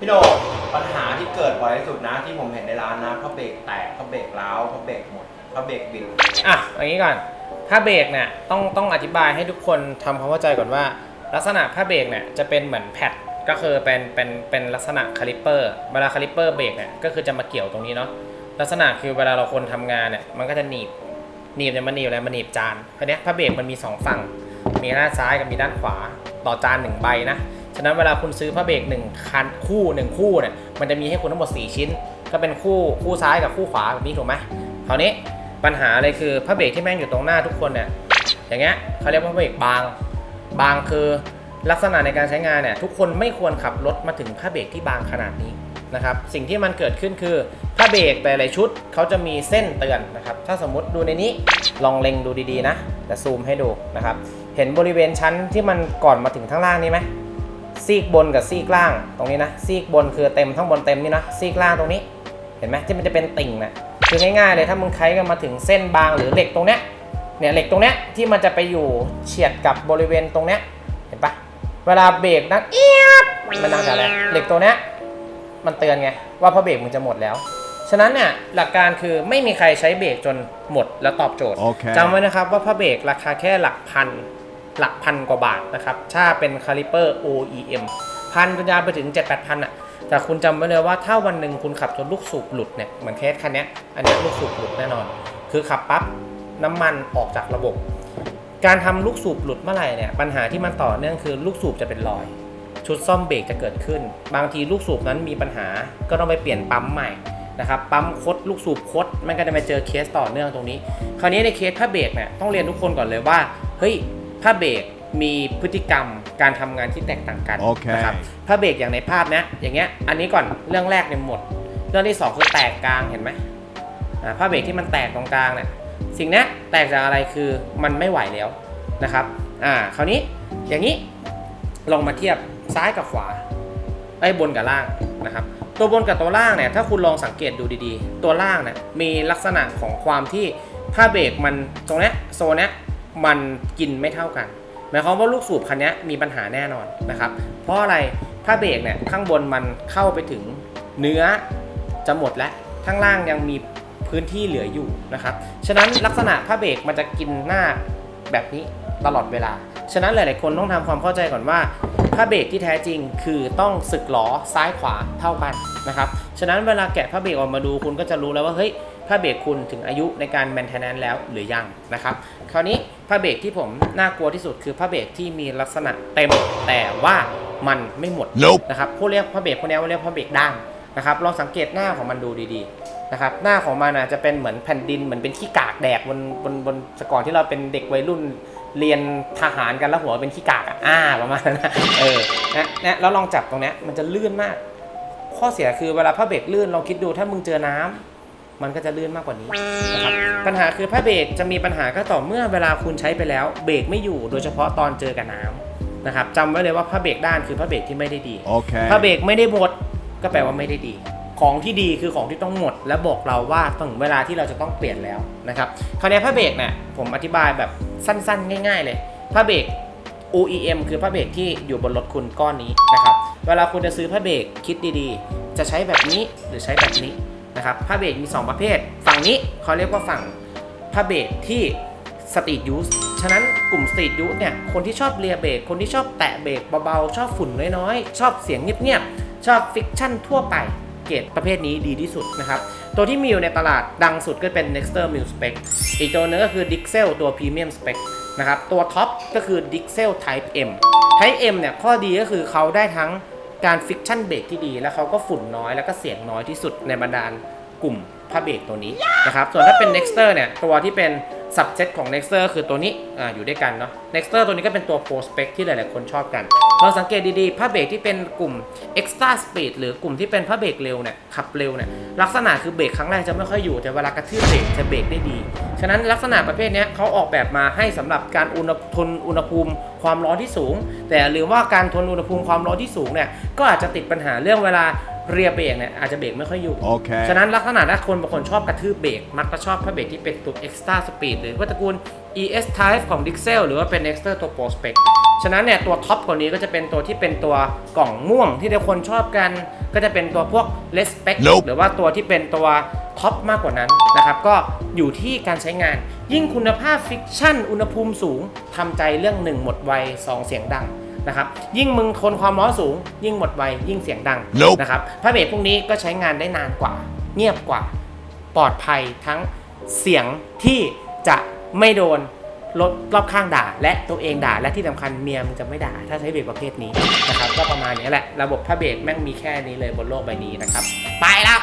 พี่โดปัญหาที่เกิดบ่อยที่สุดนะที่ผมเห็นในร้านนะเพราะเบรกแตกเพราะเบรกร้าวเพราะเบรกหมดเพราะเบรกบิดอะอย่างนี้ก่อนผ้าเบรกเนี่ยต้องต้องอธิบายให้ทุกคนทำความเข้าใจก่อนว่า ลักษณะผ้าเบรกเนี่ยจะเป็นเหมือนแพดก็คือเป็นเป็นเป็นลักษณะคาลิปเปอร์เวลาคาลิปเปอร์เบรกเนี่ยก็คือจะมาเกี่ยวตรงนี้เนาะลักษณะคือเวลาเราคนทำงานเนี่ยมันก็จะหนีบหนีบเนี่ยมันหนีบอะไรมันหนีบจานคราวเนี้ยผ้าเบรกมันมีสองฝั่ง มีด้านซ้ายกับมีด้านขวาต่อจานหนึ่งใบนะ ฉะนั้นเวลาคุณซื้อผ้าเบรกหนึ่งคันคู่หนึ่งคู่เนี่ยมันจะมีให้คุณทั้งหมด 4 ชิ้น ก็เป็นคู่คู่ซ้ายกับคู่ขวาแบบนี้ถูกไหมคราวนี้ปัญหาเลยคือผ้าเบรกที่แม่งอยู่ตรงหน้าทุกคนเนี่ยอย่างเงี้ยเขาเรียกว่าผ้าเบรกบาง บางคือลักษณะในการใช้งานเนี่ยทุกคนไม่ควรขับรถมาถึงผ้าเบรกที่บางขนาดนี้นะครับสิ่งที่มันเกิดขึ้นคือผ้าเบรกแต่ละชุดเขาจะมีเส้นเตือนนะครับถ้าสมมติดูในนี้ลองเล็งดูดีๆนะแต่ซูมให้ดูนะครับเห็นบริเวณชั้นที่มันก่อนมาถึงข้างล่างนี้ไหม ซีกบนกับซีกล่างตรงนี้นะซีกบนคือเต็มทั้งบนเต็มนี่นะซีกล่างตรงนี้ เห็นไหมที่มันจะเป็นติ่งนะคือง่ายๆเลยถ้ามึงใช้กันมาถึงเส้นบางหรือเหล็กตรงเนี้ยเนี่ยเหล็กตรงเนี้ยที่มันจะไปอยู่เฉียดกับบริเวณตรงเนี้ยเห็นปะเวลาเบรกนะเอียดมันดังจากอะไรเหล็กตัวเนี้ยมันเตือนไงว่าพอเบรกมึงจะหมดแล้ว ฉะนั้นเนี่ยหลักการคือไม่มีใครใช้เบรกจนหมดแล้วตอบโจทย์โอเคจำไว้นะครับว่าผ้าเบรกราคาแค่หลักพัน หลักพันกว่าบาทนะครับ ถ้าเป็นคาลิเปอร์ OEM พันจนยาวไปถึง 7 8พันอะ แต่คุณจำไว้เลยว่าถ้าวันหนึ่งคุณขับจนลูกสูบหลุดเนี่ย เหมือนเคสคันนี้ อันนี้ลูกสูบหลุดแน่นอน คือขับปั๊บน้ำมันออกจากระบบ การทำลูกสูบหลุดเมื่อไหร่เนี่ย ปัญหาที่มันต่อเนื่องคือลูกสูบจะเป็นรอย ชุดซ่อมเบรกจะเกิดขึ้น บางทีลูกสูบนั้นมีปัญหา ก็ต้องไปเปลี่ยนปั๊มใหม่นะครับปั๊มคดลูกสูบคดมันก็จะมาเจอเคสต่อเนื่องตรงนี้ คราวนี้ในเคสผ้าเบรกเนี่ยต้องเรียนทุกคนก่อนเลยว่าเฮ้ย ผ้าเบรกมีพฤติกรรมการทำงานที่แตกต่างกันโอเคนะครับผ้าเบรกอย่างในภาพเนี้ยอย่างเงี้ยอันนี้ก่อนเรื่องแรกเนี่ยหมด เรื่องที่สองคือแตกกลางเห็นไหมอ่าผ้าเบรกที่มันแตกตรงกลางเนี่ยสิ่งเนี้ยแตกจากอะไรคือมันไม่ไหวแล้วนะครับอ่าคราวนี้อย่างนี้ลองมาเทียบซ้ายกับขวาไอ้บนกับล่างนะครับตัวบนกับตัวล่างเนี่ยถ้าคุณลองสังเกตดูดีๆ ตัวล่างเนี่ยมีลักษณะของความที่ผ้าเบรกมันตรงเนี้ยโซนเนี้ย มันกินไม่เท่ากันหมายความว่าลูกสูบคันนี้มีปัญหาแน่นอนนะครับ เพราะอะไรผ้าเบรกเนี่ยข้างบนมันเข้าไปถึงเนื้อจะหมดแล้วข้างล่างยังมีพื้นที่เหลืออยู่นะครับ ฉะนั้นลักษณะผ้าเบรกมันจะกินหน้าแบบนี้ตลอดเวลา ฉะนั้นหลาย ๆ คนต้องทำความเข้าใจก่อนว่า ผ้าเบรกที่แท้จริงคือต้องสึกล้อซ้ายขวาเท่ากันนะครับ ฉะนั้นเวลาแกะผ้าเบรกออกมาดูคุณก็จะรู้แล้วว่าเฮ้ยผ้าเบรกคุณถึงอายุในการ maintenance แล้วหรือยังนะครับ คราวนี้ผ้าเบรกที่ผมน่ากลัวที่สุดคือผ้าเบรกที่มีลักษณะเต็มแต่ว่ามันไม่หมด Nope นะครับพวกเรียกผ้าเบรกพวกนี้ว่าเรียกผ้าเบรกด้านนะครับลองสังเกตหน้าของมันดูดีๆนะครับหน้าของมันอาจจะเป็นเหมือนแผ่นดินเหมือนเป็นขี้กากแดดบนบนบนสก่อนที่เราเป็นเด็กวัยรุ่น เรียนทหารกันแล้วหัวเป็นขี้กากอะอ่าประมาณนั้นนะเออนะนะแล้วลองจับตรงเนี้ยมันจะลื่นมาก ข้อเสียคือเวลาผ้าเบรกลื่นลองคิดดูถ้ามึงเจอน้ำมันก็จะลื่นมากกว่านี้นะครับปัญหาคือผ้าเบรกจะมีปัญหาก็ต่อเมื่อเวลาคุณใช้ไปแล้วเบรกไม่อยู่โดยเฉพาะตอนเจอกับน้ำนะครับจำไว้เลยว่าผ้าเบรกด้านคือผ้าเบรกที่ไม่ได้ดี Okay. ถ้าเบรกไม่ได้หมดก็แปลว่าไม่ได้ดี ของที่ดีคือของที่ต้องหมด และบอกเราว่าถึงเวลาที่เราจะต้องเปลี่ยนแล้วนะครับ คราวนี้ผ้าเบรกเนี่ยผมอธิบายแบบ สั้นๆ ง่ายๆเลยผ้าเบรก OEM คือผ้าเบรกที่อยู่บนรถคุณก้อนนี้นะครับ เวลาคุณจะซื้อผ้าเบรกคิดดีๆ จะใช้แบบนี้หรือใช้แบบนี้นะครับผ้าเบรกมี 2 ประเภท ฝั่งนี้เขาเรียกว่าฝั่งผ้าเบรกที่สตรีทยูสฉะนั้นกลุ่มสตรีทยูสเนี่ยคนที่ชอบเลียเบรกคนที่ชอบแตะเบรกเบาๆ ชอบฝุ่นน้อยๆ ชอบเสียงเงียบๆ ชอบฟิกชั่นทั่วไป เกรดประเภทนี้ดีที่สุดนะครับ ตัวที่มีอยู่ในตลาดดังสุดก็เป็น Nexter Mil Spec อีกตัวนึงก็คือ Dixel ตัว Premium Spec นะครับ ตัวท็อปก็คือ Dixel Type M Type M เนี่ยข้อดีก็คือเขาได้ทั้งการฟิกชั่นเบรกที่ดี แล้วเขาก็ฝุ่นน้อยแล้วก็เสียงน้อยที่สุดในบรรดาลกลุ่มผ้าเบรกตัวนี้นะครับ ส่วนถ้าเป็น Nexter เนี่ยตัวที่เป็น subset ของ Nexter คือตัวนี้ออยู่ด้วยกันเนาะ Nexter ตัวนี้ก็เป็นตัว Pro Spec ที่หลาย ๆ คนชอบกัน เราสังเกตดี ๆ ผ้าเบรกที่เป็นกลุ่ม Extra Speed หรือกลุ่มที่เป็นผ้าเบรกเร็วเนี่ย ขับเร็วเนี่ย ลักษณะคือเบรกครั้งแรกจะไม่ค่อยอยู่ แต่เวลากระทืบเบรกจะเบรกได้ดี ฉะนั้นลักษณะประเภทนี้เขาออกแบบมาให้สำหรับการอุณหทนอุณหภูมิความร้อนที่สูง แต่อย่าลืมว่าการทนอุณหภูมิความร้อนที่สูงเนี่ย ก็อาจจะติดปัญหาเรื่องเวลา เรียเบรกเนี่ยอาจจะเบรกไม่ค่อยอยู่ Okay. ฉะนั้นลักษณะถ้าคนบางคนชอบกระทืบเบรกมักจะชอบผ้าเบรกที่เป็นตัว extra speed หรือว่าตระกูล ES Type ของ Dixel หรือว่าเป็น Extra ตัว Pro Spec ฉะนั้นเนี่ยตัวท็อปกว่านี้ก็จะเป็นตัวที่เป็นตัวกล่องม่วงที่ทุกคนชอบกัน ก็จะเป็นตัวพวก Less Spec Nope หรือว่าตัวที่เป็นตัวท็อปมากกว่านั้นนะครับก็อยู่ที่การใช้งาน ยิ่งคุณภาพฟิกชั่น อุณหภูมิสูงทำใจเรื่อง1หมดไว2เสียงดัง นะครับยิ่งมึงทนความร้อนสูง ยิ่งหมดไวยิ่งเสียงดัง Nope นะครับผ้าเบรกพวกนี้ก็ใช้งานได้นานกว่า เงียบกว่าปลอดภัยทั้งเสียงที่จะไม่โดนรถรอบข้างด่า และตัวเองด่าและที่สำคัญเมียมึงจะไม่ด่า ถ้าใช้เบรกประเภทนี้นะครับก็ประมาณนี้แหละ ระบบผ้าเบรกแม่งมีแค่นี้เลยบนโลกใบนี้นะครับ ไปแล้ว